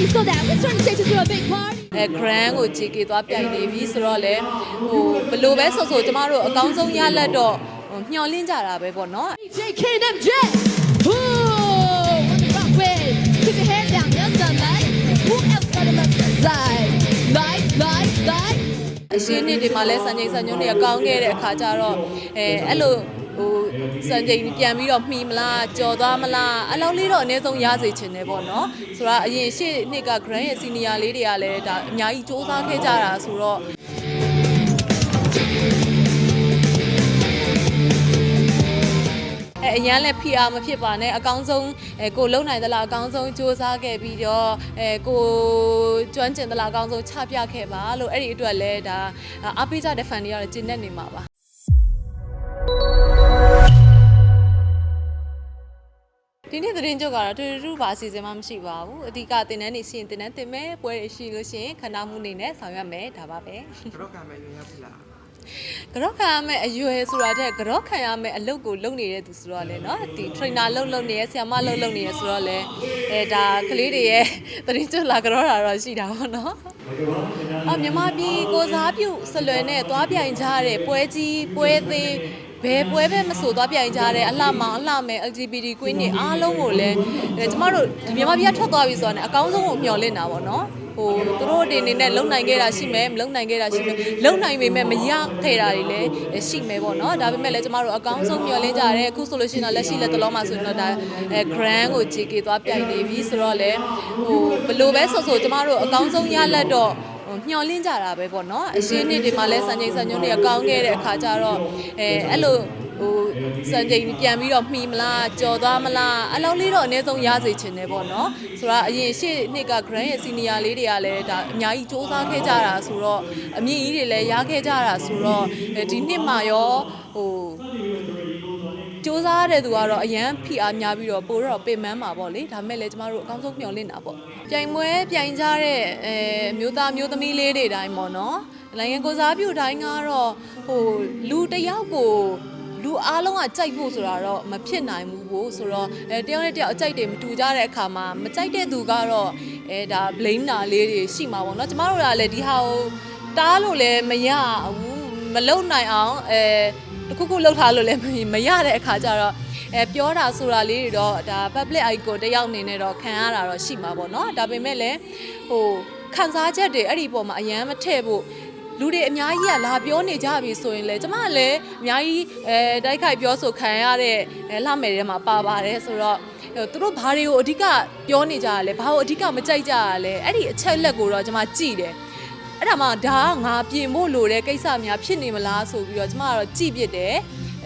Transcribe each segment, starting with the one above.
party so that we turn the stage into a big party. အဲ grand ကို JK သွားပြိုင်နေပြီဆိုတော့လေဟိုဘယ်လိုပဲဆိုဆိုကျမတို့အကောင်းဆုံးရလက်တော့ဟိုမျှော်လင့်ကြတာပဲပေါ့နော် JK and MJ. Ooh, let me rock with. Keep your head down, yes, I like. Who else got a left side? Like, like, like. အရှင်းနှစ်တွေမှာလဲစံချိန်စံညွှန်းတွေကကောင်းခဲ့တဲ့အခါကျတော့အဲအဲ့လို ဟိုစံချိန်ပြန်ပြီးတော့မှီမလားကြော်သွားမလားအလောက်လေးတော့အနည်းဆုံးရစေချင်တယ်ပေါ့နော်ဆိုတော့အရင်ရှေ့နှစ်က grand ရဲ့ senior လေးတွေကလည်းဒါအများကြီးစူးစမ်းခဲ့ကြတာဆိုတော့အဲအရန်လည်း PR မဖြစ်ပါနဲ့အကောင်းဆုံးအဲကိုလုံနိုင်သလားအကောင်းဆုံးစူးစမ်းခဲ့ပြီးတော့အဲကိုကျွမ်းကျင်သလားအကောင်းဆုံးချပြခဲ့ပါလို့အဲ့ဒီအတွက်လည်းဒါအားပေးကြတဲ့ fan တွေကတော့ကျင့်နေနေမှာပါ ဒီနေ့သတင်းကြုတ်ကတော့တူတူပါအစီအစဉ်မှမရှိပါဘူးအဓိကတင်တန်းနေရှိရင်တင်တန်းတင်မယ်ပွဲတွေရှိလို့ရှိရင်ခဏမှုနေနဲ့ဆောင်ရွက်မယ်ဒါပါပဲကတော့ကံမဲ့ရရပြီလား ကတော့ခံရမယ့်အရွယ်ဆိုတာတဲ့ကတော့ခံရမယ့်အလုပ်ကိုလုပ်နေတဲ့သူဆိုတော့လေနော်ဒီ trainer လုပ်လုပ်နေရဆရာမလုပ်လုပ်နေရဆိုတော့လေအဲဒါကလေးတွေရဲ့သတင်းကျွတ်လာကတော့တာတော့ရှိတာပေါ့နော်အော်မြန်မာပြည်ကိုစားပြုစလွယ်နဲ့သွားပြိုင်ကြတဲ့ပွဲကြီးပွဲသေးဘယ်ပွဲပဲမဆိုသွားပြိုင်ကြတဲ့အလှမောင်အလှမဲ့ LGBT queen တွေအားလုံးကိုလည်းအဲကျမတို့ဒီမြန်မာပြည်ကထွက်သွားပြီဆိုတော့ねအကောင်းဆုံးကိုမျှော်လင့်တာပေါ့နော် ဟိုသူတို့တွေအနေနဲ့လုံနိုင်ခဲ့တာရှိမယ်မလုံနိုင်ခဲ့တာရှိမယ်လုံနိုင်ပေမဲ့မရခဲ့တာတွေလည်းရှိမယ်ပေါ့နော်ဒါပေမဲ့လည်းကျမတို့အကောင်းဆုံးမျှော်လင့်ကြတယ်အခုဆိုလို့ရှိရင်တော့လက်ရှိလက်တလုံးမှာဆိုရင်တော့ဒါအဲ grand ကို JK သွားပြိုင်နေပြီဆိုတော့လေဟိုဘယ်လိုပဲဆိုဆိုကျမတို့အကောင်းဆုံးရလက်တော့ဟိုမျှော်လင့်ကြတာပဲပေါ့နော်အရှင်းနှစ်တွေမှာလည်းစံချိန်စံညွှန်းတွေကကောင်းခဲ့တဲ့အခါကျတော့အဲအဲ့လိုဟို စံချိန်ပြန်ပြီးတော့မှီမလားကြော်သွားမလားအလောက်လေးတော့အနည်းဆုံးရစေချင်တယ်ပေါ့နော်ဆိုတော့အရင်ရှေ့နှစ်က grand ရဲ့ senior လေးတွေကလည်းဒါအများကြီးစူးစမ်းခဲ့ကြတာဆိုတော့အမြင့်ကြီးတွေလည်းရခဲ့ကြတာဆိုတော့ဒီနှစ်မှာရောဟိုစူးစားတဲ့သူကတော့အရန် PR များပြီးတော့ပိုတော့ပင်မန်းမှာပေါ့လေဒါမဲ့လည်းကျမတို့အကောင်းဆုံးမျှော်လင့်တာပေါ့ပြိုင်ပွဲပြိုင်ကြတဲ့အဲမျိုးသားမျိုးသမီးလေးတွေတိုင်းပေါ့နော်နိုင်ငံကိုစားပြုတိုင်းကတော့ဟိုလူတစ်ယောက်ကို လူအားလုံးကကြိုက်ဖို့ဆိုတာတော့မဖြစ်နိုင်ဘူးကိုဆိုတော့အဲတယောက်နဲ့တယောက်အကြိုက်တွေမတူကြတဲ့အခါမှာမကြိုက်တဲ့သူကတော့အဲဒါ blame တာလေးတွေရှိမှာပေါ့နော်ကျမတို့ကလည်းဒီဟာကိုတားလို့လည်းမရဘူးမလုံနိုင်အောင်အဲတခုခုလှုပ်ထားလို့လည်းမရတဲ့အခါကျတော့အဲပြောတာဆိုတာလေးတွေတော့ဒါ public icon တယောက်အနေနဲ့တော့ခံရတာတော့ရှိမှာပေါ့နော်ဒါပေမဲ့လည်းဟိုခံစားချက်တွေအဲ့ဒီပုံမှာအယမ်းမထည့်ဖို့ လူတွေအများကြီးကလာပြောနေကြပြီဆိုရင်လေကျမကလည်းအများကြီးအဲတိုက်ခိုက်ပြောဆိုခံရတဲ့အဲလှမယ်တွေမှာပါပါတယ်ဆိုတော့ဟိုသူတို့ဘာတွေကိုအဓိကပြောနေကြရလဲဘာကိုအဓိကမကြိုက်ကြရလဲအဲ့ဒီအချက်လက်ကိုတော့ကျမကြည့်တယ်အဲ့ဒါမှဒါကငါပြင်ဖို့လိုတဲ့ကိစ္စများဖြစ်နေမလားဆိုပြီးတော့ကျမကတော့ကြည့်ပြစ်တယ်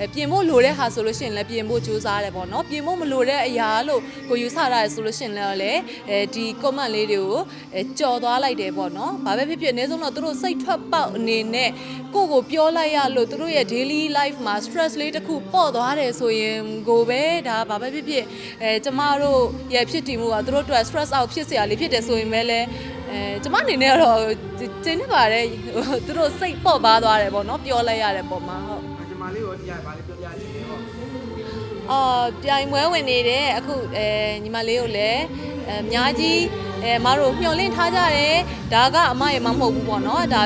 အဲပြင်ဖို့လိုတဲ့ဟာဆိုလို့ရှိရင်လည်းပြင်ဖို့ကြိုးစားရတယ်ပေါ့နော်ပြင်ဖို့မလိုတဲ့အရာလို့ကိုယူဆတာရဆိုလို့ရှိရင်လည်းအဲဒီ comment လေးတွေကိုကြော်သွားလိုက်တယ်ပေါ့နော်ဘာပဲဖြစ်ဖြစ်အနည်းဆုံးတော့သူတို့စိတ်ထွက်ပေါက်အနေနဲ့ကိုကိုပြောလိုက်ရလို့သူတို့ရဲ့ daily life မှာ stress လေးတစ်ခုပေါ့သွားတယ်ဆိုရင်ကိုပဲဒါဘာပဲဖြစ်ဖြစ်အဲကျမတို့ရဲ့ဖြစ်တည်မှုကသူတို့အတွက် stress out ဖြစ်စရာလေးဖြစ်တယ်ဆိုရင်ပဲလည်းအဲကျမအနေနဲ့တော့ကျင်းနေပါတယ်သူတို့စိတ်ပေါ့ပါသွားတယ်ပေါ့နော်ပြောလိုက်ရတယ်ပေါ့မှာဟုတ် မလေးရောဒီရပါလေးပြောပြချင်တယ်ဟောအော်ပြိုင်ပွဲဝင်နေတဲ့အခုအဲညီမလေးကိုလည်းအဲအများကြီးအဲမတို့မျှော်လင့်ထားကြတယ်ဒါကအမရဲ့မမဟုတ်ဘူးပေါ့နော်ဒါ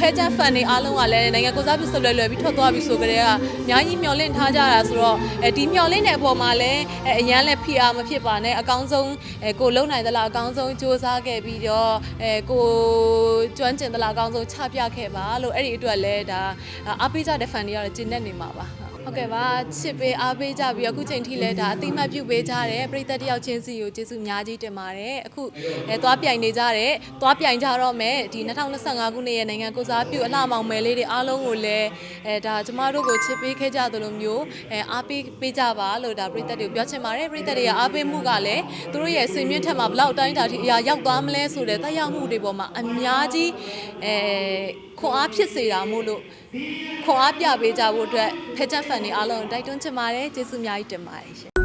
ဖဲချန်ဖန်တွေအားလုံးကလည်းနိုင်ငံကိုစားပြုဆက်လွယ်လွယ်ပြီးထွက်သွားပြီဆိုကြတဲ့ကအများကြီးမျှော်လင့်ထားကြတာဆိုတော့အဲဒီမျှော်လင့်တဲ့အပေါ်မှာလည်းအဲအရန်လည်း PR မဖြစ်ပါနဲ့အကောင်းဆုံးအဲကိုလုံနိုင်သလားအကောင်းဆုံးစူးစမ်းခဲ့ပြီးတော့အဲကိုကျွမ်းကျင်သလားအကောင်းဆုံးချပြခဲ့ပါလို့အဲ့ဒီအတွက်လည်းဒါအားပေးကြတဲ့ fan တွေကတော့ကျင့်နေနေမှာပါ ဟုတ်ကဲ့ပါချစ်ပေးအားပေးကြပြီးတော့အခုချိန်ထိလည်းဒါအသိမှတ်ပြုပေးကြတယ်ပရိသတ်တယောက်ချင်းစီကိုကျေးဇူးအများကြီးတင်ပါတယ်အခုအဲသွားပြိုင်နေကြတယ်သွားပြိုင်ကြတော့မယ်ဒီ2025ခုနှစ်ရဲ့နိုင်ငံကိုစားပြုအလှမောင်မယ်လေးတွေအားလုံးကိုလည်းအဲဒါကျမတို့ကိုချစ်ပေးခဲ့ကြသလိုမျိုးအဲအားပေးပေးကြပါလို့ဒါပရိသတ်တွေကိုပြောချင်ပါတယ်ပရိသတ်တွေကအားပေးမှုကလည်းသူတို့ရဲ့စင်မြင့်ထက်မှာဘလောက်တိုင်းတာထိအရာရောက်သွားမလဲဆိုတဲ့တက်ရောက်မှုတွေပေါ်မှာအများကြီးအဲ ခွန်အားဖြစ်စေတာမို့လို့ခွန်အားပြပေးကြဖို့အတွက်ဖက်ချက်ဖန်တွေအားလုံးတိုက်တွန်းချင်ပါတယ်ကျေးဇူးအများကြီးတင်ပါတယ်ရှင်